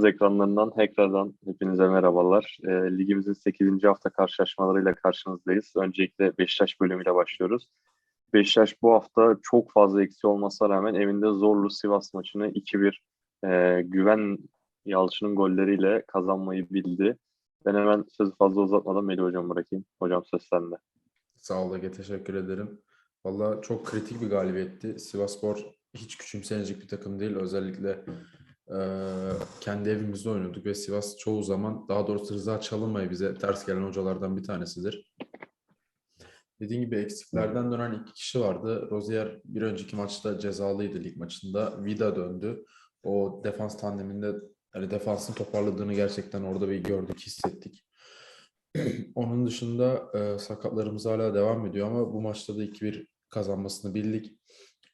Yıldız ekranlarından tekrardan hepinize merhabalar. E, ligimizin 8. hafta karşılaşmalarıyla karşınızdayız. Öncelikle Beşiktaş bölümüyle başlıyoruz. Beşiktaş bu hafta çok fazla eksi olmasına rağmen evinde zorlu Sivas maçını 2-1 e, Güven Yalçın'ın golleriyle kazanmayı bildi. Ben hemen sözü fazla uzatmadan Melih Hocam bırakayım. Hocam söz sende. Sağ ol Ege, teşekkür ederim. Valla çok kritik bir galibiyetti. Sivasspor hiç küçümsenecek bir takım değil. Özellikle kendi evimizde oynuyorduk ve Sivas çoğu zaman daha doğrusu Rıza Çalınbay bize ters gelen hocalardan bir tanesidir. Dediğim gibi eksiklerden dönen iki kişi vardı. Rozier bir önceki maçta cezalıydı lig maçında. Vida döndü. O defans tandeminde hani defansın toparladığını gerçekten orada bir gördük, hissettik. Onun dışında e, sakatlarımız hala devam ediyor ama bu maçta da 2-1 kazanmasını bildik.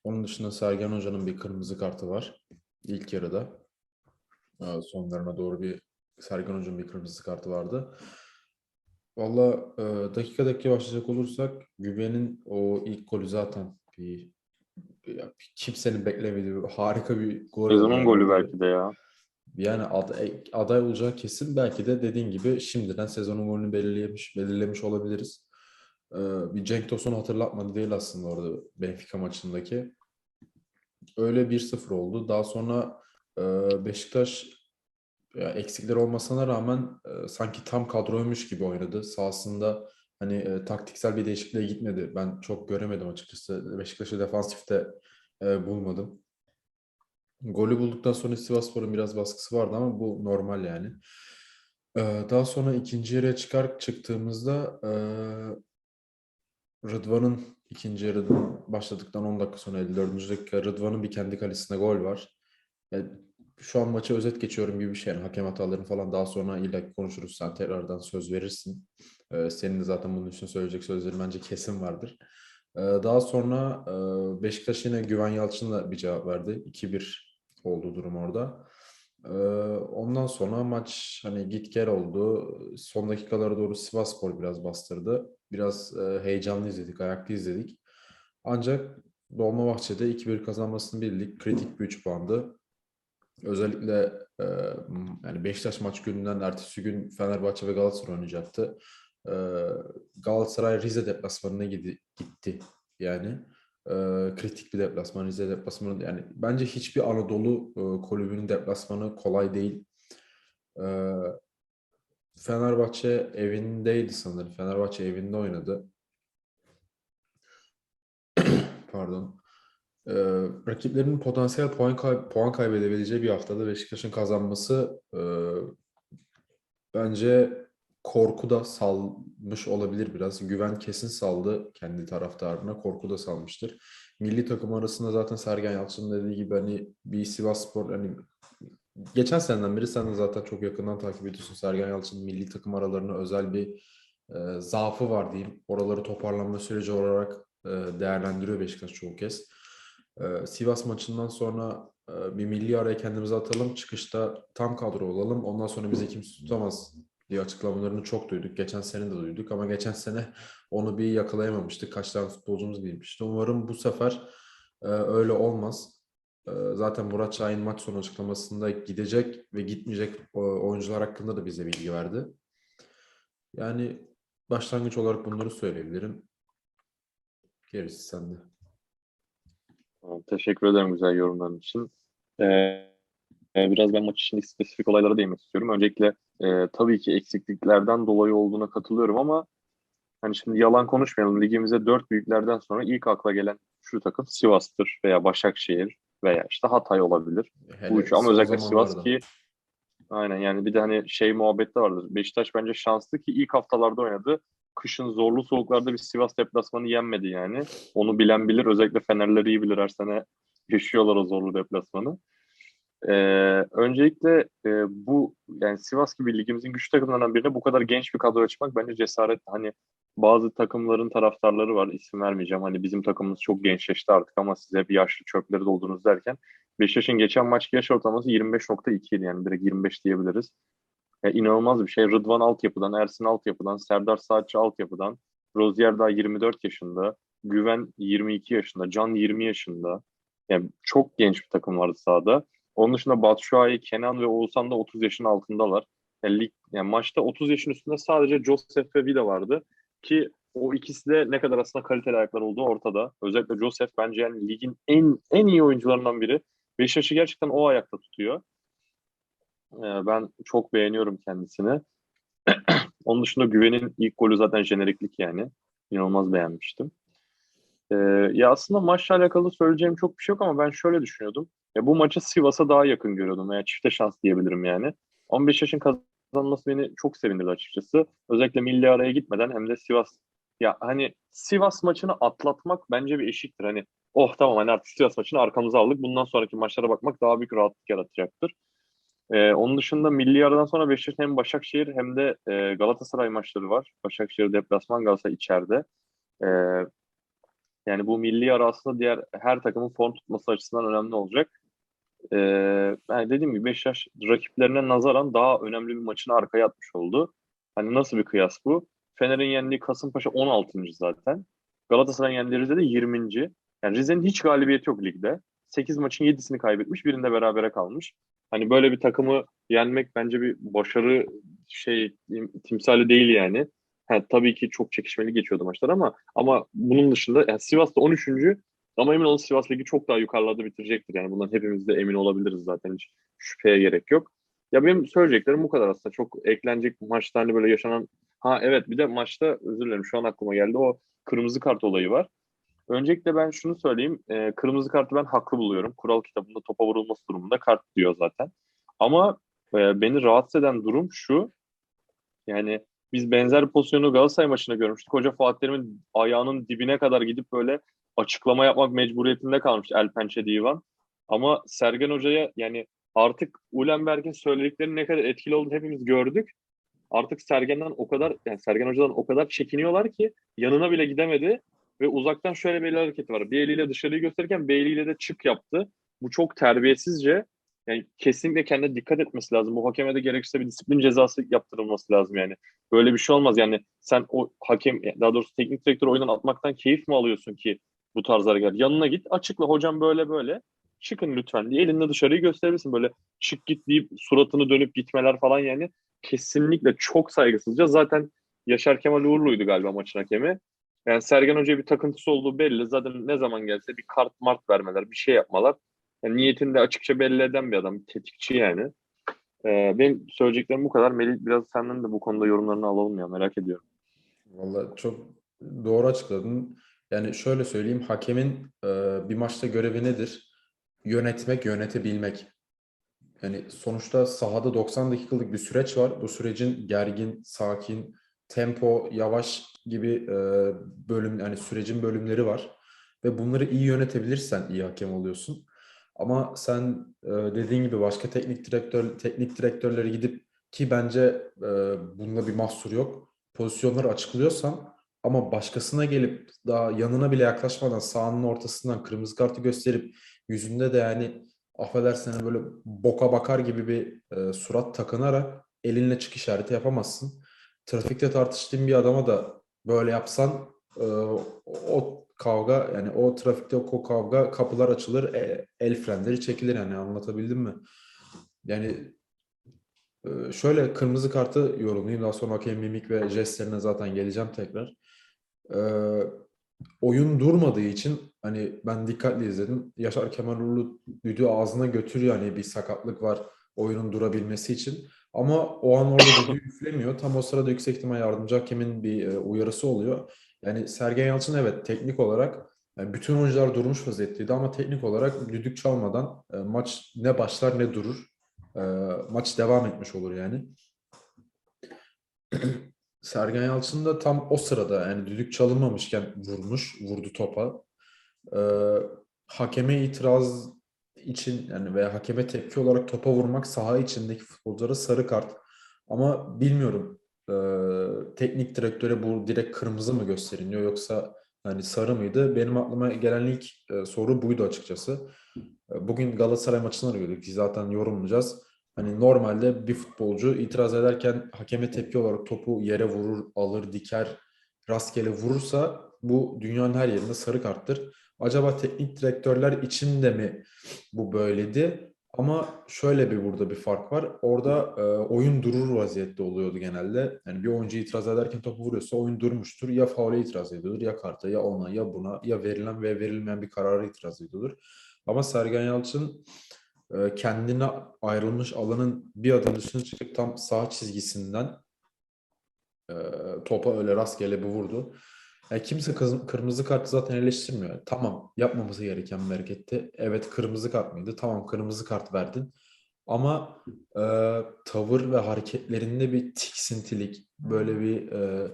Onun dışında Sergen Hoca'nın bir kırmızı kartı var ilk yarıda. E, sonlarına doğru bir Sergen Hoca'nın bir kırmızı kartı vardı. Valla e, dakika dakika başlayacak olursak Güven'in o ilk golü zaten bir, ya, kimsenin beklemediği bir- harika bir gol. Sezonun golü belki de ya. Yani aday, aday olacağı kesin. Belki de dediğin gibi şimdiden sezonun golünü belirlemiş, belirlemiş olabiliriz. Ee, bir Cenk Tosun'u hatırlatmadı değil aslında orada Benfica maçındaki. Öyle 1-0 oldu. Daha sonra e, Beşiktaş ya eksikler olmasına rağmen sanki tam kadroymuş gibi oynadı. Sahasında hani taktiksel bir değişikliğe gitmedi. Ben çok göremedim açıkçası. Beşiktaş'ı defansifte e, bulmadım. Golü bulduktan sonra Sivasspor'un biraz baskısı vardı ama bu normal yani. Daha sonra ikinci yarıya çıkar çıktığımızda e, Rıdvan'ın ikinci yarıdan başladıktan 10 dakika sonra 54. dakika Rıdvan'ın bir kendi kalesinde gol var. Yani şu an maçı özet geçiyorum gibi bir şey. Yani hakem hatalarını falan daha sonra illa konuşuruz. Sen tekrardan söz verirsin. Ee, senin de zaten bunun için söyleyecek sözlerin bence kesin vardır. Ee, Daha sonra e, Beşiktaş yine Güven Yalçın'la bir cevap verdi. 2-1 oldu durum orada. Ee, Ondan sonra maç hani git gel oldu. Son dakikalara doğru Sivasspor biraz bastırdı. Biraz e, heyecanlı izledik, ayaklı izledik. Ancak Dolmabahçe'de 2-1 kazanmasını bildik. Kritik bir 3 puandı. Özellikle e, yani Beşiktaş maç gününden ertesi gün Fenerbahçe ve Galatasaray oynayacaktı. E, Galatasaray Rize deplasmanına gidi- gitti yani. E, kritik bir deplasman Rize deplasmanı yani bence hiçbir Anadolu e, kulübünün deplasmanı kolay değil. E, Fenerbahçe evindeydi sanırım. Fenerbahçe evinde oynadı. Pardon. Ee, rakiplerinin potansiyel puan, kay- puan kaybedebileceği bir haftada Beşiktaş'ın kazanması e, bence korku da salmış olabilir biraz. Güven kesin saldı kendi taraftarına. Korku da salmıştır. Milli takım arasında zaten Sergen Yalçın'ın dediği gibi hani bir Sivasspor hani geçen seneden beri sen de zaten çok yakından takip ediyorsun. Sergen Yalçın'ın milli takım aralarına özel bir e, zaafı var diyeyim. Oraları toparlanma süreci olarak e, değerlendiriyor Beşiktaş çoğu kez. Sivas maçından sonra bir milli araya kendimizi atalım. Çıkışta tam kadro olalım. Ondan sonra bizi kimse tutamaz diye açıklamalarını çok duyduk. Geçen sene de duyduk ama geçen sene onu bir yakalayamamıştık. Kaç tane futbolcumuz gitmişti. Umarım bu sefer öyle olmaz. Zaten Murat Şahin maç sonu açıklamasında gidecek ve gitmeyecek oyuncular hakkında da bize bilgi verdi. Yani başlangıç olarak bunları söyleyebilirim. Gerisi sende. Tamam, Teşekkür ederim güzel yorumların için. Ee, e, biraz ben maç içindeki spesifik olaylara değinmek istiyorum. Öncelikle e, tabii ki eksikliklerden dolayı olduğuna katılıyorum ama hani şimdi yalan konuşmayalım. Ligimize dört büyüklerden sonra ilk akla gelen şu takım Sivas'tır veya Başakşehir veya işte Hatay olabilir. Hele Bu üçü ama özellikle Sivas ki aynen yani bir de hani şey muhabbeti de vardır. Beşiktaş bence şanslı ki ilk haftalarda oynadı. Kışın zorlu soğuklarda bir Sivas deplasmanı yenmedi yani. Onu bilen bilir. Özellikle Fenerler iyi bilir. Her sene yaşıyorlar o zorlu deplasmanı. Ee, öncelikle e, bu yani Sivas gibi ligimizin güçlü takımlarından birine bu kadar genç bir kadro açmak bence cesaret. Hani bazı takımların taraftarları var. isim vermeyeceğim. Hani bizim takımımız çok gençleşti artık ama size bir yaşlı çöpleri doldunuz derken Beşiktaş'ın geçen maçki yaş ortalaması 25.2 idi yani direkt 25 diyebiliriz. Ya inanılmaz bir şey. Rıdvan altyapıdan, Ersin altyapıdan, Serdar Saatçi altyapıdan, Rozier daha 24 yaşında, Güven 22 yaşında, Can 20 yaşında. Yani çok genç bir takım vardı sahada. Onun dışında Batshuayi, Kenan ve Oğuzhan da 30 yaşın altındalar. Yani, lig, yani maçta 30 yaşın üstünde sadece Joseph ve Vida vardı. Ki o ikisi de ne kadar aslında kaliteli ayaklar olduğu ortada. Özellikle Joseph bence yani ligin en en iyi oyuncularından biri. Beşiktaş'ı gerçekten o ayakta tutuyor. Ee, ben çok beğeniyorum kendisini. Onun dışında Güven'in ilk golü zaten jeneriklik yani. İnanılmaz beğenmiştim. Ee, ya aslında maçla alakalı söyleyeceğim çok bir şey yok ama ben şöyle düşünüyordum. Ya bu maçı Sivas'a daha yakın görüyordum veya çifte şans diyebilirim yani. 15 yaşın kazanması beni çok sevindirdi açıkçası. Özellikle milli araya gitmeden hem de Sivas ya hani Sivas maçını atlatmak bence bir eşiktir. Hani oh tamam hani artık Sivas maçını arkamıza aldık. Bundan sonraki maçlara bakmak daha büyük rahatlık yaratacaktır. Ee, onun dışında milli aradan sonra Beşiktaş'ın hem Başakşehir hem de e, Galatasaray maçları var. Başakşehir deplasman Galatasaray içeride. Ee, yani bu milli ara aslında diğer her takımın form tutması açısından önemli olacak. Ee, yani dediğim gibi Beşiktaş rakiplerine nazaran daha önemli bir maçını arkaya atmış oldu. Hani nasıl bir kıyas bu? Fener'in yendiği Kasımpaşa 16. zaten. Galatasaray'ın yendiği Rize'de 20. Yani Rize'nin hiç galibiyeti yok ligde. 8 maçın 7'sini kaybetmiş, birinde berabere kalmış. Hani böyle bir takımı yenmek bence bir başarı şey timsali değil yani. Ha, tabii ki çok çekişmeli geçiyordu maçlar ama ama bunun dışında yani Sivas'ta 13. ama emin olun Sivas Ligi çok daha yukarılarda bitirecektir. Yani bundan hepimiz de emin olabiliriz zaten hiç şüpheye gerek yok. Ya benim söyleyeceklerim bu kadar aslında. Çok eklenecek maçta hani böyle yaşanan ha evet bir de maçta özür dilerim şu an aklıma geldi o kırmızı kart olayı var. Öncelikle ben şunu söyleyeyim. E, kırmızı kartı ben haklı buluyorum. Kural kitabında topa vurulması durumunda kart diyor zaten. Ama e, beni rahatsız eden durum şu. Yani biz benzer pozisyonu Galatasaray maçında görmüştük. Hoca Fatih Terim'in ayağının dibine kadar gidip böyle açıklama yapmak mecburiyetinde kalmış El Pençe Divan. Ama Sergen Hoca'ya yani artık Ulenberg'in söylediklerinin ne kadar etkili olduğunu hepimiz gördük. Artık Sergen'den o kadar yani Sergen Hoca'dan o kadar çekiniyorlar ki yanına bile gidemedi ve uzaktan şöyle bir hareket var. Bir eliyle dışarıyı gösterirken bir eliyle de çık yaptı. Bu çok terbiyesizce. Yani kesinlikle kendine dikkat etmesi lazım. Bu hakeme de gerekirse bir disiplin cezası yaptırılması lazım yani. Böyle bir şey olmaz. Yani sen o hakem daha doğrusu teknik direktör oyundan atmaktan keyif mi alıyorsun ki bu tarz hareketler? Yanına git açıkla hocam böyle böyle çıkın lütfen diye elinde dışarıyı gösterebilirsin. Böyle çık git deyip suratını dönüp gitmeler falan yani kesinlikle çok saygısızca. Zaten Yaşar Kemal Uğurlu'ydu galiba maçın hakemi. Yani Sergen Hoca bir takıntısı olduğu belli. Zaten ne zaman gelse bir kart mart vermeler, bir şey yapmalar. Yani niyetini de açıkça belli eden bir adam. Tetikçi yani. Ee, benim söyleyeceklerim bu kadar. Melih biraz senden de bu konuda yorumlarını alalım ya merak ediyorum. Valla çok doğru açıkladın. Yani şöyle söyleyeyim hakemin e, bir maçta görevi nedir? Yönetmek, yönetebilmek. Yani sonuçta sahada 90 dakikalık bir süreç var. Bu sürecin gergin, sakin, tempo, yavaş gibi e, bölüm yani sürecin bölümleri var ve bunları iyi yönetebilirsen iyi hakem oluyorsun. Ama sen e, dediğin gibi başka teknik direktör teknik direktörlere gidip ki bence e, bunda bir mahsur yok. Pozisyonları açıklıyorsan ama başkasına gelip daha yanına bile yaklaşmadan sahanın ortasından kırmızı kartı gösterip yüzünde de yani affedersen hani böyle boka bakar gibi bir e, surat takınarak elinle çık işareti yapamazsın. Trafikte tartıştığın bir adama da böyle yapsan e, o kavga yani o trafikte o kavga kapılar açılır e, el frenleri çekilir yani anlatabildim mi? Yani e, şöyle kırmızı kartı yorumlayayım daha sonra hakem mimik ve jestlerine zaten geleceğim tekrar. E, oyun durmadığı için hani ben dikkatli izledim. Yaşar Kemal Uğurlu düdüğü ağzına götürüyor hani bir sakatlık var oyunun durabilmesi için. Ama o an orada düdüğü üflemiyor. Tam o sırada yüksek ihtimal yardımcı hakemin bir e, uyarısı oluyor. Yani Sergen Yalçın evet teknik olarak yani bütün oyuncular durmuş vaziyetteydi ama teknik olarak düdük çalmadan e, maç ne başlar ne durur. E, maç devam etmiş olur yani. Sergen Yalçın da tam o sırada yani düdük çalınmamışken vurmuş, vurdu topa. E, hakeme itiraz için yani veya hakeme tepki olarak topa vurmak saha içindeki futbolculara sarı kart. Ama bilmiyorum e, teknik direktöre bu direkt kırmızı mı gösteriliyor yoksa hani sarı mıydı? Benim aklıma gelen ilk e, soru buydu açıkçası. E, bugün Galatasaray maçını arıyorduk. Zaten yorumlayacağız. Hani normalde bir futbolcu itiraz ederken hakeme tepki olarak topu yere vurur, alır, diker, rastgele vurursa bu dünyanın her yerinde sarı karttır. Acaba teknik direktörler için de mi bu böyleydi? Ama şöyle bir burada bir fark var. Orada e, oyun durur vaziyette oluyordu genelde. Yani bir oyuncu itiraz ederken topu vuruyorsa oyun durmuştur. Ya faule itiraz ediyordur ya karta ya ona ya buna ya verilen ve verilmeyen bir karara itiraz ediyordur. Ama Sergen Yalçın e, kendine ayrılmış alanın bir adım dışına çıkıp tam sağ çizgisinden e, topa öyle rastgele bir vurdu. Yani kimse kız- kırmızı kartı zaten eleştirmiyor. Tamam yapmaması gereken bir hareketti. Evet kırmızı kart mıydı? Tamam kırmızı kart verdin. Ama e, tavır ve hareketlerinde bir tiksintilik, böyle bir e,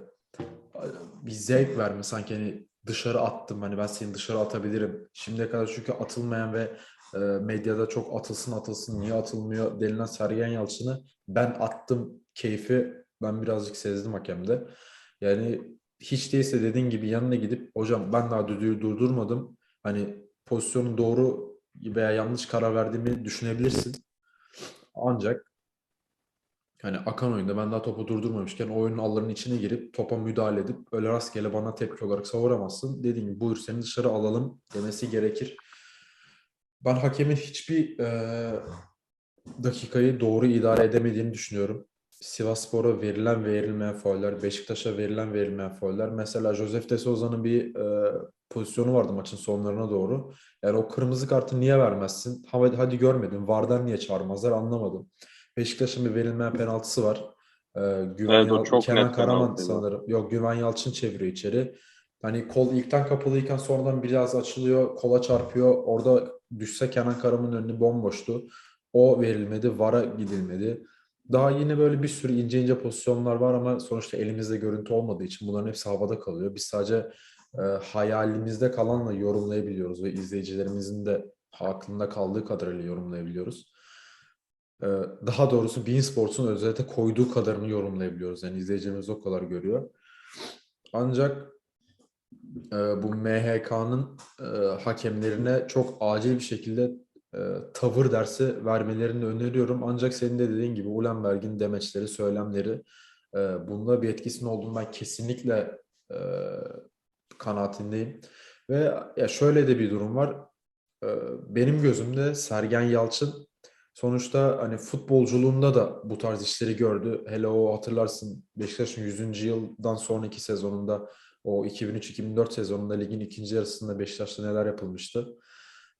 bir zevk verme sanki hani dışarı attım hani ben seni dışarı atabilirim. Şimdiye kadar çünkü atılmayan ve e, medyada çok atılsın atılsın niye atılmıyor denilen Sergen Yalçın'ı ben attım keyfi ben birazcık sezdim hakemde. Yani hiç değilse dediğin gibi yanına gidip hocam ben daha düdüğü durdurmadım. Hani pozisyonun doğru veya yanlış karar verdiğimi düşünebilirsin. Ancak hani akan oyunda ben daha topu durdurmamışken oyunun allarının içine girip topa müdahale edip öyle rastgele bana tepki olarak savuramazsın. Dediğim gibi buyur seni dışarı alalım demesi gerekir. Ben hakemin hiçbir e, dakikayı doğru idare edemediğini düşünüyorum. Sivasspor'a verilen ve verilmeyen fauller, Beşiktaş'a verilen verilmeyen fauller. Mesela Josef de Souza'nın bir e, pozisyonu vardı maçın sonlarına doğru. Yani o kırmızı kartı niye vermezsin? Hadi, hadi görmedim. VAR'dan niye çağırmazlar anlamadım. Beşiktaş'ın bir verilmeyen penaltısı var. Ee, Güven Evet, Yal- çok Kenan Karaman sanırım. Yok Güven Yalçın çeviriyor içeri. Hani kol ilkten kapalıyken sonradan biraz açılıyor. Kola çarpıyor. Orada düşse Kenan Karaman'ın önü bomboştu. O verilmedi. VAR'a gidilmedi. Daha yine böyle bir sürü ince ince pozisyonlar var ama sonuçta elimizde görüntü olmadığı için bunların hepsi havada kalıyor. Biz sadece e, hayalimizde kalanla yorumlayabiliyoruz ve izleyicilerimizin de aklında kaldığı kadarıyla yorumlayabiliyoruz. Ee, daha doğrusu Bein Sports'un özete koyduğu kadarını yorumlayabiliyoruz. Yani izleyicilerimiz o kadar görüyor. Ancak e, bu MHK'nın e, hakemlerine çok acil bir şekilde e, tavır dersi vermelerini öneriyorum. Ancak senin de dediğin gibi Ulenberg'in demeçleri, söylemleri e, bunda bir etkisinin olduğunu ben kesinlikle e, kanaatindeyim. Ve ya şöyle de bir durum var. E, benim gözümde Sergen Yalçın Sonuçta hani futbolculuğunda da bu tarz işleri gördü. Hele o hatırlarsın Beşiktaş'ın 100. yıldan sonraki sezonunda o 2003-2004 sezonunda ligin ikinci yarısında Beşiktaş'ta neler yapılmıştı.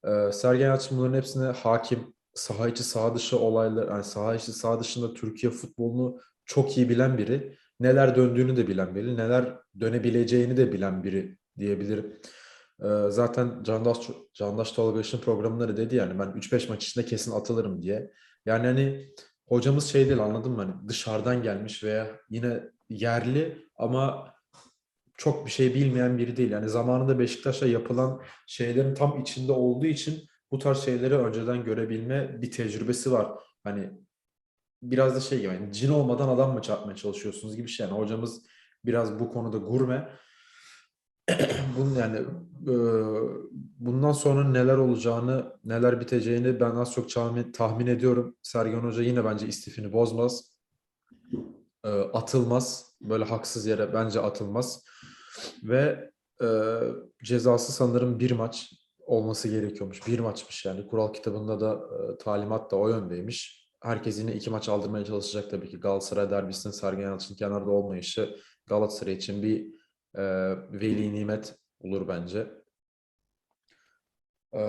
Ee, Sergen Yalçın bunların hepsine hakim, saha içi saha dışı olaylar, yani saha içi saha dışında Türkiye futbolunu çok iyi bilen biri. Neler döndüğünü de bilen biri, neler dönebileceğini de bilen biri diyebilirim. Ee, zaten Candaş, Candaş Tolgaş'ın programları dedi yani ben 3-5 maç içinde kesin atılırım diye. Yani hani hocamız şey değil anladın mı? Hani dışarıdan gelmiş veya yine yerli ama çok bir şey bilmeyen biri değil. Yani zamanında Beşiktaş'a yapılan şeylerin tam içinde olduğu için bu tarz şeyleri önceden görebilme bir tecrübesi var. Hani biraz da şey gibi yani cin olmadan adam mı çarpmaya çalışıyorsunuz gibi şey. Yani hocamız biraz bu konuda gurme. Bunun yani e, bundan sonra neler olacağını, neler biteceğini ben az çok tahmin ediyorum. Sergen Hoca yine bence istifini bozmaz. E, atılmaz. Böyle haksız yere bence atılmaz. Ve e, cezası sanırım bir maç olması gerekiyormuş. Bir maçmış yani. Kural kitabında da e, talimat da o yöndeymiş. Herkes yine iki maç aldırmaya çalışacak tabii ki. Galatasaray derbisinin Sergen Yalçın kenarda olmayışı Galatasaray için bir e, veli nimet olur bence. E,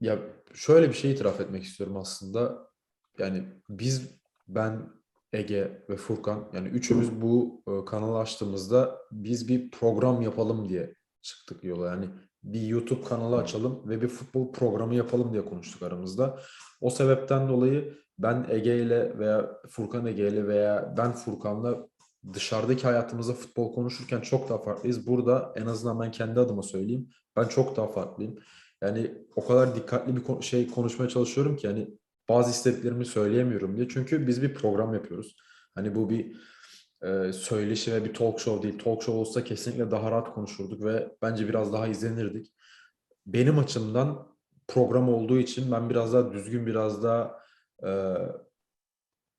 ya şöyle bir şey itiraf etmek istiyorum aslında. Yani biz, ben, Ege ve Furkan yani üçümüz bu e, kanalı açtığımızda biz bir program yapalım diye çıktık yola. Yani bir YouTube kanalı açalım ve bir futbol programı yapalım diye konuştuk aramızda. O sebepten dolayı ben Ege ile veya Furkan Ege ile veya ben Furkan'la dışarıdaki hayatımızda futbol konuşurken çok daha farklıyız. Burada en azından ben kendi adıma söyleyeyim. Ben çok daha farklıyım. Yani o kadar dikkatli bir şey konuşmaya çalışıyorum ki yani bazı istediklerimi söyleyemiyorum diye. Çünkü biz bir program yapıyoruz. Hani bu bir e, söyleşi ve bir talk show değil. Talk show olsa kesinlikle daha rahat konuşurduk ve bence biraz daha izlenirdik. Benim açımdan program olduğu için ben biraz daha düzgün, biraz daha e,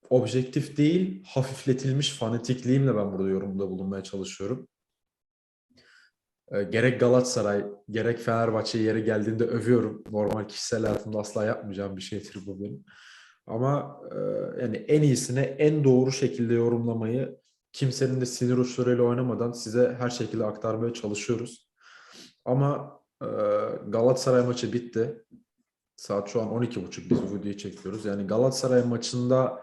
objektif değil, hafifletilmiş fanatikliğimle ben burada yorumda bulunmaya çalışıyorum. E, gerek Galatasaray gerek Fenerbahçe yeri geldiğinde övüyorum. Normal kişisel hayatımda asla yapmayacağım bir şeydir bu benim. Ama e, yani en iyisine en doğru şekilde yorumlamayı kimsenin de sinir uçlarıyla oynamadan size her şekilde aktarmaya çalışıyoruz. Ama e, Galatasaray maçı bitti. Saat şu an 12.30 biz bu videoyu çekiyoruz. Yani Galatasaray maçında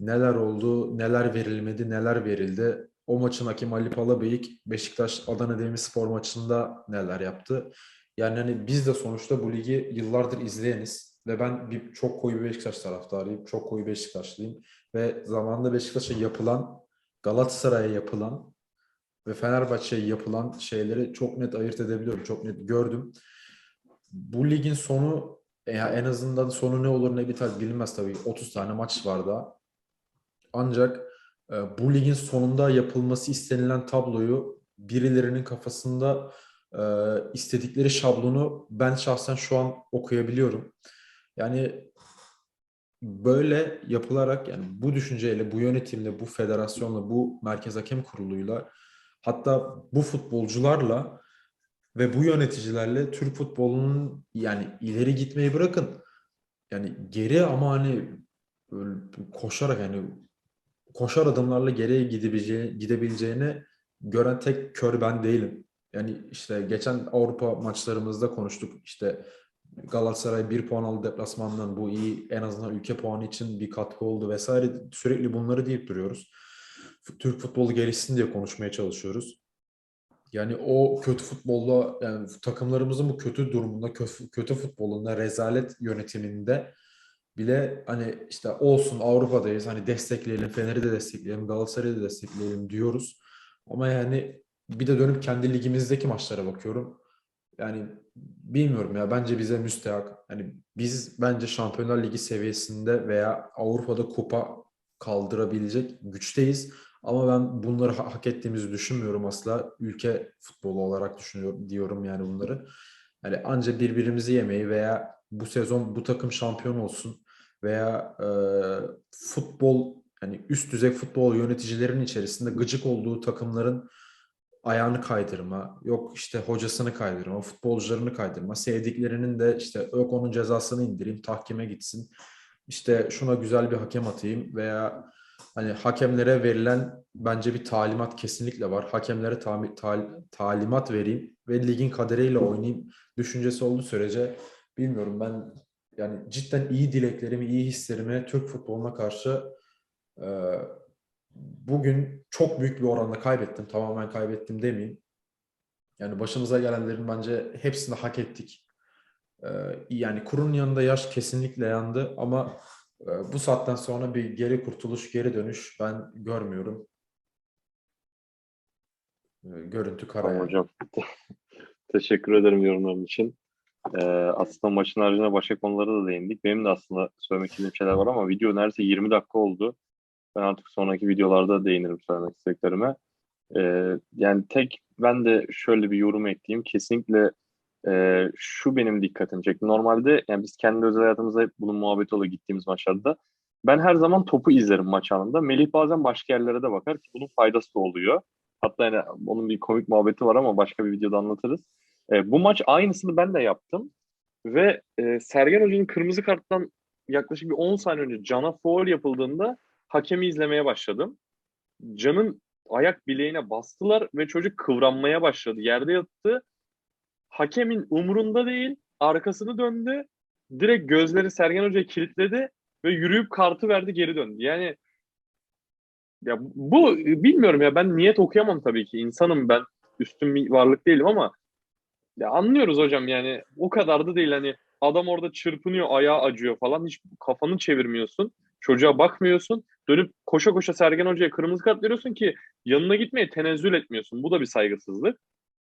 neler oldu, neler verilmedi, neler verildi. O maçın hakem Ali Palabeyik Beşiktaş Adana Demirspor maçında neler yaptı. Yani hani biz de sonuçta bu ligi yıllardır izleyeniz ve ben bir çok koyu bir Beşiktaş taraftarıyım. Çok koyu Beşiktaşlıyım ve zamanında Beşiktaş'a yapılan, Galatasaray'a yapılan ve Fenerbahçe'ye yapılan şeyleri çok net ayırt edebiliyorum. Çok net gördüm. Bu ligin sonu ya en azından sonu ne olur ne biter bilinmez tabii. 30 tane maç var daha. Ancak e, bu ligin sonunda yapılması istenilen tabloyu birilerinin kafasında e, istedikleri şablonu ben şahsen şu an okuyabiliyorum. Yani böyle yapılarak yani bu düşünceyle, bu yönetimle, bu federasyonla, bu merkez hakem kuruluyla hatta bu futbolcularla ve bu yöneticilerle Türk futbolunun yani ileri gitmeyi bırakın. Yani geri ama hani koşarak yani koşar adımlarla geriye gidebileceğini, gidebileceğini gören tek kör ben değilim. Yani işte geçen Avrupa maçlarımızda konuştuk. İşte Galatasaray bir puan aldı deplasmandan. Bu iyi en azından ülke puanı için bir katkı oldu vesaire. Sürekli bunları deyip duruyoruz. Türk futbolu gelişsin diye konuşmaya çalışıyoruz. Yani o kötü futbolla yani takımlarımızın bu kötü durumunda, kötü futbolunda, rezalet yönetiminde bile hani işte olsun Avrupa'dayız hani destekleyelim, Fener'i de destekleyelim, Galatasaray'ı da destekleyelim diyoruz. Ama yani bir de dönüp kendi ligimizdeki maçlara bakıyorum. Yani bilmiyorum ya bence bize müstehak. Hani biz bence Şampiyonlar Ligi seviyesinde veya Avrupa'da kupa kaldırabilecek güçteyiz. Ama ben bunları hak ettiğimizi düşünmüyorum asla. Ülke futbolu olarak düşünüyorum diyorum yani bunları. Yani anca birbirimizi yemeyi veya bu sezon bu takım şampiyon olsun veya e, futbol yani üst düzey futbol yöneticilerin içerisinde gıcık olduğu takımların ayağını kaydırma, yok işte hocasını kaydırma, futbolcularını kaydırma, sevdiklerinin de işte yok onun cezasını indireyim, tahkime gitsin, işte şuna güzel bir hakem atayım veya hani hakemlere verilen bence bir talimat kesinlikle var. Hakemlere ta- ta- talimat vereyim ve ligin kaderiyle oynayayım düşüncesi olduğu sürece bilmiyorum ben yani cidden iyi dileklerimi, iyi hislerimi Türk futboluna karşı e, bugün çok büyük bir oranda kaybettim. Tamamen kaybettim demeyeyim. Yani başımıza gelenlerin bence hepsini hak ettik. E, yani kurun yanında yaş kesinlikle yandı ama e, bu saatten sonra bir geri kurtuluş, geri dönüş ben görmüyorum. E, görüntü kara. Tamam hocam. Teşekkür ederim yorumların için. Ee, aslında maçın haricinde başka konulara da değindik. Benim de aslında söylemek istediğim şeyler var ama video neredeyse 20 dakika oldu. Ben artık sonraki videolarda değinirim söylemek istediklerime. Ee, yani tek ben de şöyle bir yorum ekleyeyim. Kesinlikle e, şu benim dikkatimi çekti. Normalde yani biz kendi özel hayatımızda hep bunun muhabbeti oluyor gittiğimiz maçlarda. Ben her zaman topu izlerim maç anında. Melih bazen başka yerlere de bakar ki bunun faydası da oluyor. Hatta yani onun bir komik muhabbeti var ama başka bir videoda anlatırız. E, bu maç aynısını ben de yaptım. Ve e, Sergen Hoca'nın kırmızı karttan yaklaşık bir 10 saniye önce Can'a foul yapıldığında hakemi izlemeye başladım. Can'ın ayak bileğine bastılar ve çocuk kıvranmaya başladı. Yerde yattı. Hakemin umurunda değil. Arkasını döndü. Direkt gözleri Sergen Hoca'ya kilitledi ve yürüyüp kartı verdi geri döndü. Yani ya bu bilmiyorum ya ben niyet okuyamam tabii ki. İnsanım ben. Üstün bir varlık değilim ama ya anlıyoruz hocam yani o kadar da değil hani adam orada çırpınıyor ayağı acıyor falan hiç kafanı çevirmiyorsun. Çocuğa bakmıyorsun. Dönüp koşa koşa Sergen Hoca'ya kırmızı kart veriyorsun ki yanına gitmeye tenezzül etmiyorsun. Bu da bir saygısızlık.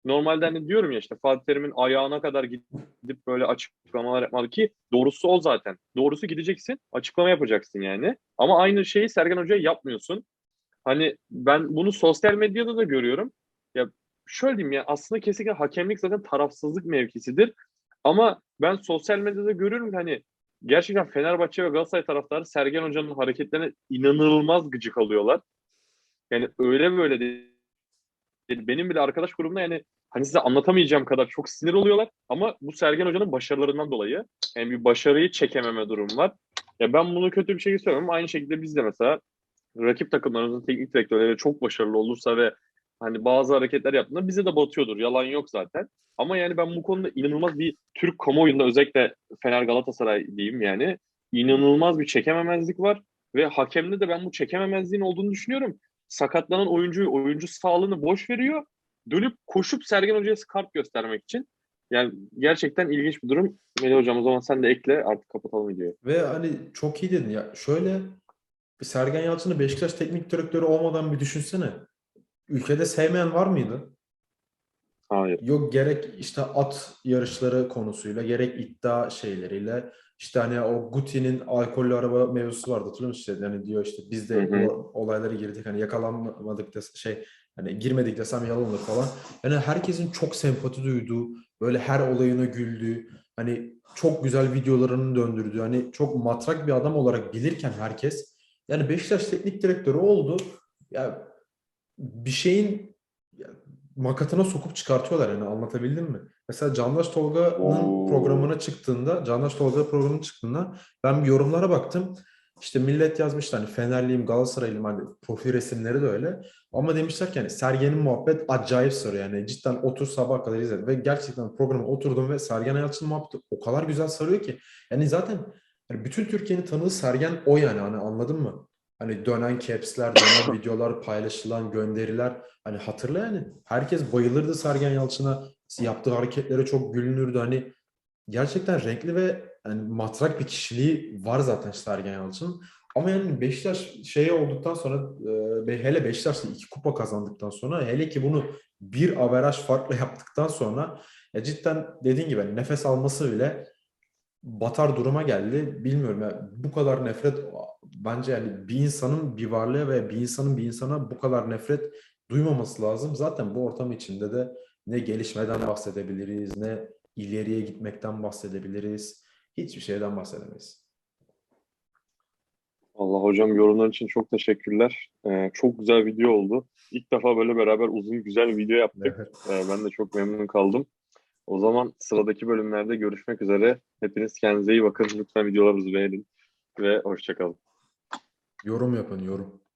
Normalde hani diyorum ya işte Fatih Terim'in ayağına kadar gidip böyle açıklamalar yapmalı ki doğrusu o zaten. Doğrusu gideceksin, açıklama yapacaksın yani. Ama aynı şeyi Sergen Hoca'ya yapmıyorsun. Hani ben bunu sosyal medyada da görüyorum. Şöyle diyeyim ya aslında kesinlikle hakemlik zaten tarafsızlık mevkisidir. Ama ben sosyal medyada görüyorum hani gerçekten Fenerbahçe ve Galatasaray taraftarı Sergen Hoca'nın hareketlerine inanılmaz gıcık alıyorlar. Yani öyle böyle değil. Benim bile arkadaş grubumda yani hani size anlatamayacağım kadar çok sinir oluyorlar ama bu Sergen Hoca'nın başarılarından dolayı yani bir başarıyı çekememe durum var. Ya ben bunu kötü bir şey söylemiyorum. Aynı şekilde biz de mesela rakip takımlarımızın teknik direktörleri çok başarılı olursa ve hani bazı hareketler yaptığında bize de batıyordur. Yalan yok zaten. Ama yani ben bu konuda inanılmaz bir Türk kamuoyunda özellikle Fener Galatasaray diyeyim yani inanılmaz bir çekememezlik var ve hakemde de ben bu çekememezliğin olduğunu düşünüyorum. Sakatlanan oyuncuyu oyuncu sağlığını boş veriyor. Dönüp koşup Sergen Hoca'ya kart göstermek için. Yani gerçekten ilginç bir durum. Melih Hocam o zaman sen de ekle artık kapatalım videoyu. Ve hani çok iyi dedin ya. Şöyle Sergen Yalçın'ı Beşiktaş teknik direktörü olmadan bir düşünsene. Ülkede sevmeyen var mıydı? Hayır. Yok gerek işte at yarışları konusuyla gerek iddia şeyleriyle işte hani o Guti'nin alkollü araba mevzusu vardı hatırlıyor musun? İşte yani diyor işte biz de Hı hı. o olaylara girdik hani yakalanmadık da şey hani girmedik desem yalan olur falan. Yani herkesin çok sempati duyduğu böyle her olayına güldüğü hani çok güzel videolarını döndürdüğü hani çok matrak bir adam olarak bilirken herkes yani Beşiktaş teknik direktörü oldu. Ya bir şeyin makatına sokup çıkartıyorlar yani anlatabildim mi? Mesela Candaş Tolga'nın programına çıktığında, Candaş Tolga programına çıktığında ben bir yorumlara baktım. İşte millet yazmış hani Fenerliyim, Galatasaraylıyım hani profil resimleri de öyle. Ama demişler ki hani Sergen'in muhabbet acayip sarıyor yani cidden otur sabah kadar izledim ve gerçekten programa oturdum ve Sergen Yalçın muhabbeti o kadar güzel sarıyor ki. Yani zaten hani bütün Türkiye'nin tanıdığı Sergen o yani hani anladın mı? Hani dönen caps'ler, dönen videolar, paylaşılan gönderiler. Hani hatırla yani. Herkes bayılırdı Sergen Yalçın'a. Yaptığı hareketlere çok gülünürdü. Hani gerçekten renkli ve yani matrak bir kişiliği var zaten Sergen Yalçın'ın. Ama yani Beşiktaş şey olduktan sonra e, hele Beşiktaş'ta iki kupa kazandıktan sonra hele ki bunu bir averaj farkla yaptıktan sonra ya cidden dediğin gibi hani nefes alması bile batar duruma geldi. Bilmiyorum ya bu kadar nefret bence yani bir insanın bir varlığa ve bir insanın bir insana bu kadar nefret duymaması lazım. Zaten bu ortam içinde de ne gelişmeden bahsedebiliriz, ne ileriye gitmekten bahsedebiliriz. Hiçbir şeyden bahsedemeyiz. Allah hocam yorumlar için çok teşekkürler. Ee, çok güzel video oldu. İlk defa böyle beraber uzun güzel video yaptık. Evet. Ee, ben de çok memnun kaldım. O zaman sıradaki bölümlerde görüşmek üzere. Hepiniz kendinize iyi bakın. Lütfen videolarımızı beğenin ve hoşçakalın. Yorum yapın, yorum.